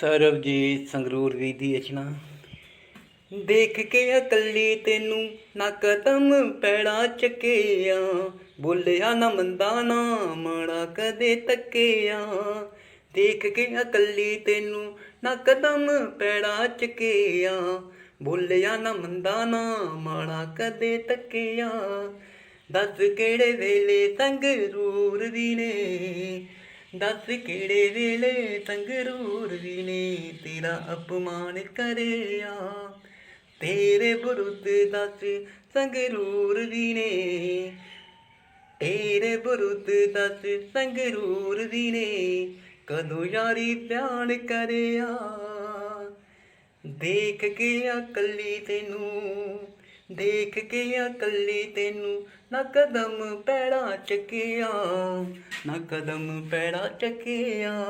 ਸਰਬਜੀਤ ਸੰਗਰੂਰ ਵੀ ਦੀ ਰਚਨਾ। ਦੇਖ ਕੇ ਇਕੱਲੀ ਤੈਨੂੰ ਨਾ ਕਦਮ ਪੈੜਾ ਚੱਕਿਆ। ਬੋਲਿਆ ਨਾ ਮੰਦਾ ਨਾ ਮਾੜਾ ਕਦੇ ਤੱਕਿਆ। ਦੇਖ ਕੇ ਇਕੱਲੀ ਤੈਨੂੰ ਨਾ ਕਦਮ ਪੈੜਾ ਚੱਕਿਆ। ਬੋਲਿਆ ਨਾ ਮੰਦਾ ਨਾ ਮਾੜਾ ਕਦੇ ਤੱਕਿਆ। ਦੱਸ ਕਿਹੜੇ ਵੇਲੇ ਸੰਗਰੂਰ ਵੀ ਨੇ? ਦੱਸ ਕਿਹੜੇ ਵੇਲੇ ਸੰਗਰੂਰ ਵੀ ਨੇ? ਤੇਰਾ ਅਪਮਾਨ ਕਰਿਆ। ਤੇਰੇ ਬੁਰਦ ਦੱਸ ਸੰਗਰੂਰ ਵੀ ਨੇ। ਤੇਰੇ ਬੁਰਦ ਦੱਸ ਸੰਗਰੂਰ ਵੀ ਨੇ। ਕਦੋਂ ਯਾਰੀ ਪਿਆਰ ਕਰਿਆ? ਦੇਖ ਕੇ ਅਕਲੀ ਤੈਨੂੰ ਦੇਖ ਕੇ ਇਕੱਲੀ ਤੈਨੂੰ ਨਾ ਕਦਮ ਪੈੜਾ ਚੱਕਿਆ ਨਾ ਕਦਮ ਪੈੜਾ ਚੱਕਿਆ।